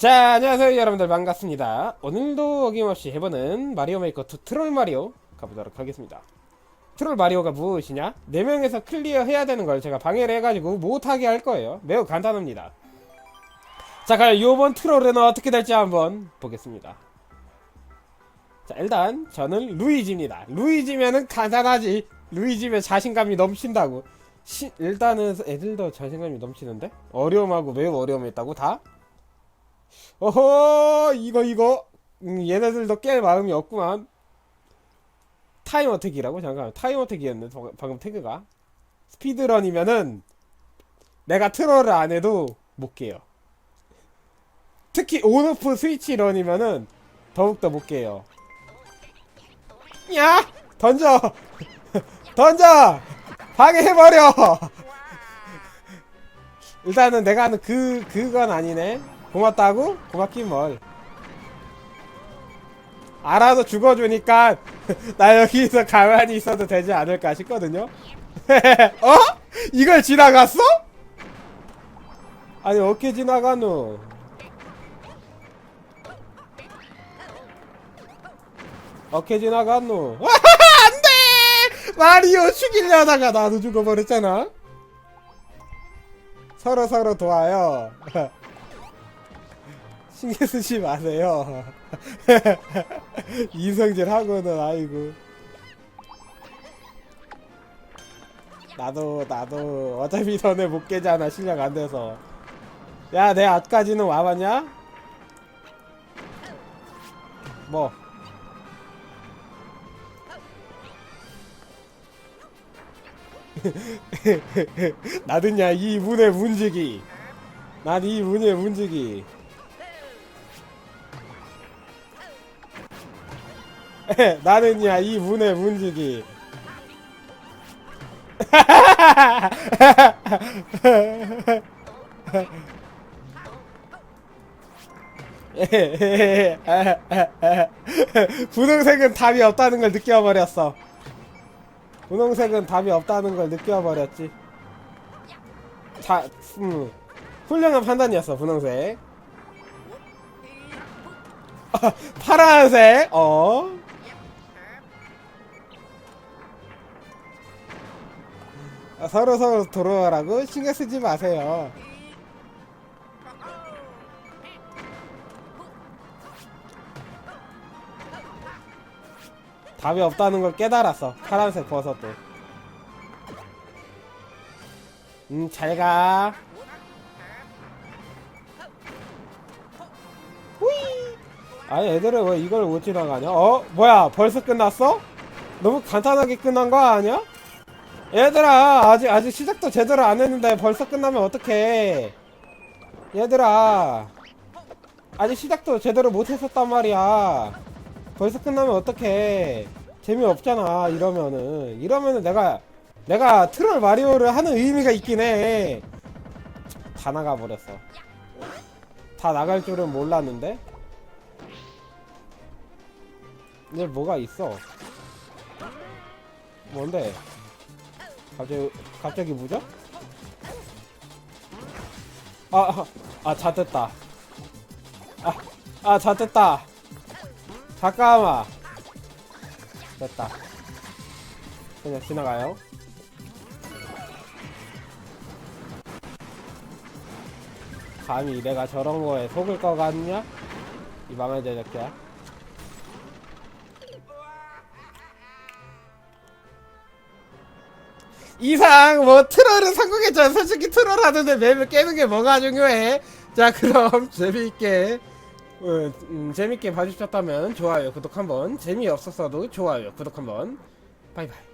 자, 안녕하세요, 여러분들 반갑습니다. 오늘도 어김없이 해보는 마리오 메이커 2 트롤 마리오 가보도록 하겠습니다. 트롤 마리오가 무엇이냐? 4명에서 클리어 해야 되는 걸 제가 방해를 해가지고 못하게 할 거예요. 매우 간단합니다. 자, 과연 요번 트롤은 어떻게 될지 한번 보겠습니다. 자, 일단 저는 루이지입니다. 루이지면은 간단하지. 루이지면 자신감이 넘친다고. 시, 일단은 애들도 자신감이 넘치는데? 어려움하고 매우 어려움했다고 다? 어허 이거 이거. 음, 얘네들도 깰 마음이 없구만. 타임 어택이라고? 잠깐 타임 어택이었네 방- 방금 태그가. 스피드런이면은 내가 트롤을 안 해도 못 깨요. 특히 온오프 스위치 런이면은 더욱더 못 깨요. 야! 던져! 던져! 방해해버려! 일단은 내가 하는 그 그건 아니네 고맙다고? 고맙긴 뭘. 알아서 죽어주니까 나 여기서 가만히 있어도 되지 않을까 싶거든요. 어? 이걸 지나갔어? 아니 어떻게 지나가노? 어떻게 지나갔노? 안돼! 마리오 죽이려다가 나도 죽어버렸잖아. 서로 서로 도와요 신경 쓰지 마세요. 이성질 하고는 아이고. 나도 나도 어차피 전에 못 깨잖아 실력 안 돼서. 야 내 앞까지는 와봤냐? 뭐? 나든야 이 문의 문지기. 난 이 문의 문지기. 나는야 이 문의 문지기. 분홍색은 답이 없다는 걸 느껴버렸어. 분홍색은 답이 없다는 걸 느껴버렸지. 자, 음, 훌륭한 판단이었어 분홍색. 파란색 어 서로 서로 돌아가라고 신경 쓰지 마세요. 답이 없다는 걸 깨달았어. 파란색 버섯도. 음, 잘 가. 후이. 아니, 애들은 왜 이걸 못 지나가냐? 어? 뭐야, 벌써 끝났어? 너무 간단하게 끝난 거 아니야? 얘들아 아직 아직 시작도 제대로 안 했는데 벌써 끝나면 어떡해? 얘들아 아직 시작도 제대로 못 했었단 말이야. 벌써 끝나면 어떡해? 재미없잖아 이러면은. 이러면은 내가 내가 트롤 마리오를 하는 의미가 있긴 해 다 나가 버렸어. 다 나갈 줄은 몰랐는데? 이제 뭐가 있어? 뭔데 갑자기 갑자기 뭐죠? 아, 아, 잣됐다. 아, 아, 잣됐다. 잠깐만. 됐다. 그냥 지나가요. 감히 내가 저런 거에 속을 거 같냐? 이 망할 제작자. 이상 뭐 트롤은 성공했잖아 솔직히 트롤 하는데 맵을 깨는 게 뭐가 중요해? 자 그럼 재미있게 어, 음, 재밌게 봐주셨다면 좋아요 구독 한번. 재미없었어도 좋아요 구독 한번. 바이바이